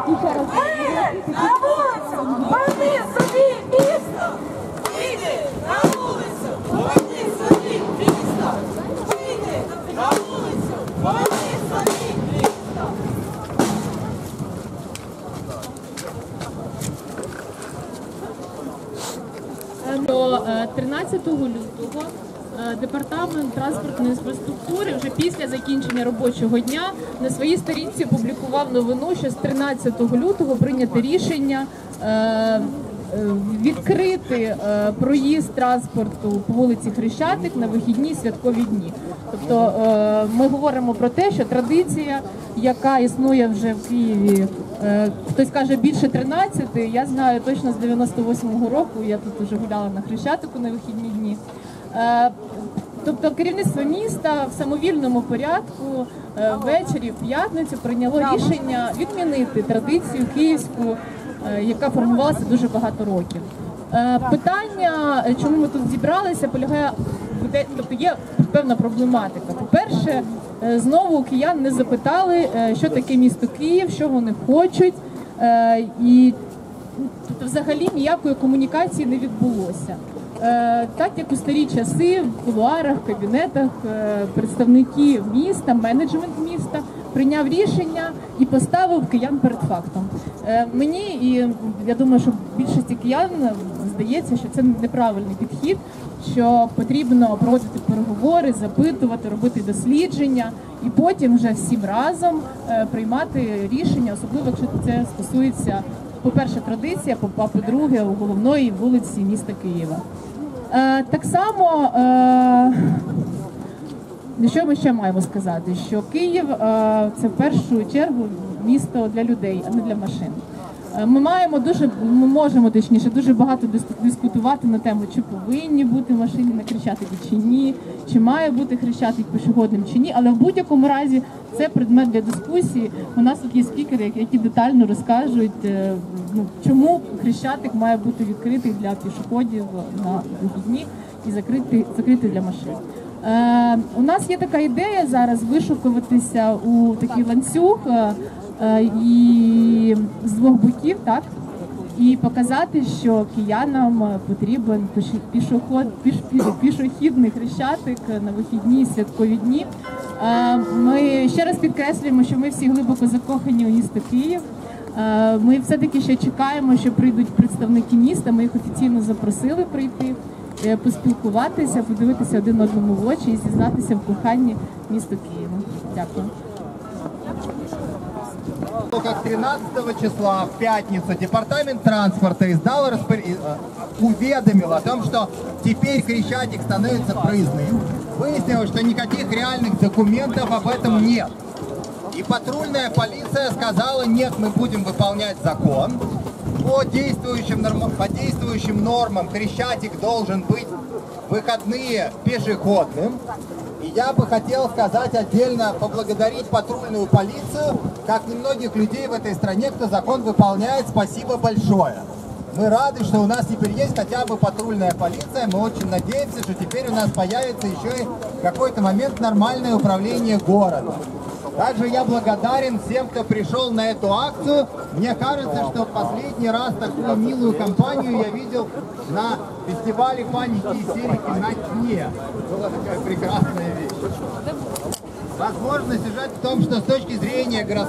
Е, на вулицю! Вони собі місто! Вийди на вулицю! Вони собі місто! Вийди на вулицю! Вони собі місто! Е, до е, 13 лютого е, департамент транспортної інфраструктури вже після закінчення робочого дня на своїй сторінці опублікував новину, що з 13 лютого прийнято рішення. е, е, Відкрити проїзд транспорту по вулиці Хрещатик на вихідні святкові дні. Тобто ми говоримо про те, що традиція, яка існує вже в Києві, хтось каже більше 13, я знаю точно з 98-го року. Я тут вже гуляла на Хрещатику на вихідні дні. Е, Тобто керівництво міста в самовільному порядку е, ввечері в п'ятницю прийняло рішення відмінити традицію київську, е, яка формувалася дуже багато років. Питання, чому ми тут зібралися, полягає тобто є певна проблематика. По-перше, знову у киян не запитали, що таке місто Київ, що вони хочуть, і Тобто взагалі ніякої комунікації не відбулося. Е, так як у старі часи в кулуарах, кабінетах е, представники міста, менеджмент міста прийняв рішення і поставив киян перед фактом. Е, мені і я думаю, що більшості киян здається, що це неправильний підхід, що потрібно проводити переговори, запитувати, робити дослідження і потім вже всім разом приймати рішення, особливо якщо це стосується по-перше, традиція, а по-друге, у головної вулиці міста Києва. Е, так само, е, що ми ще маємо сказати? Що Київ е, це в першу чергу місто для людей, а не для машин. Е, Ми маємо дуже, ми можемо точніше дуже багато дис- дискутувати на тему, чи повинні бути машини на Хрещатику чи ні, чи має бути Хрещатик пішохідним чи ні. Але в будь-якому разі це предмет для дискусії. У нас тут є спікери, які- детально розкажуть, е, ну, чому Хрещатик має бути відкритий для пішоходів на вихідні і закритий, закритий для машин. Е, у нас є така ідея зараз вишукуватися у такий ланцюг е, і з двох боків, так? І показати, що киянам е, потрібен пішоход, піш, піш- пішохідний хрещатик на вихідні святкові дні. Е, Ми ще раз підкреслюємо, що ми всі глибоко закохані у місто Київ. Е, Ми все-таки ще чекаємо, що прийдуть представники міста. Ми їх офіційно запросили прийти, е, поспілкуватися, подивитися один одному в очі і зізнатися в коханні міста Києва. Дякую. Как 13 числа в пятницу департамент транспорта издал распор- э, уведомил о том, что теперь Крещатик становится проездным. Выяснилось, что никаких реальных документов об этом нет. И патрульная полиция сказала, нет, мы будем выполнять закон. По действующим, норм- по действующим нормам Крещатик должен быть выходные пешеходным. И я бы хотел сказать отдельно, поблагодарить патрульную полицию, как немногих людей в этой стране, кто закон выполняет. Спасибо большое. Мы рады, что у нас теперь есть хотя бы патрульная полиция. Мы очень надеемся, что теперь у нас появится еще и какой-то момент нормальное управление городом. Также я благодарен всем, кто пришел на эту акцию. Мне кажется, что последний раз такую милую компанию я видел на фестивале паники и истерики на дне. Была такая прекрасная вещь. Возможность сюжет в том, что с точки зрения городского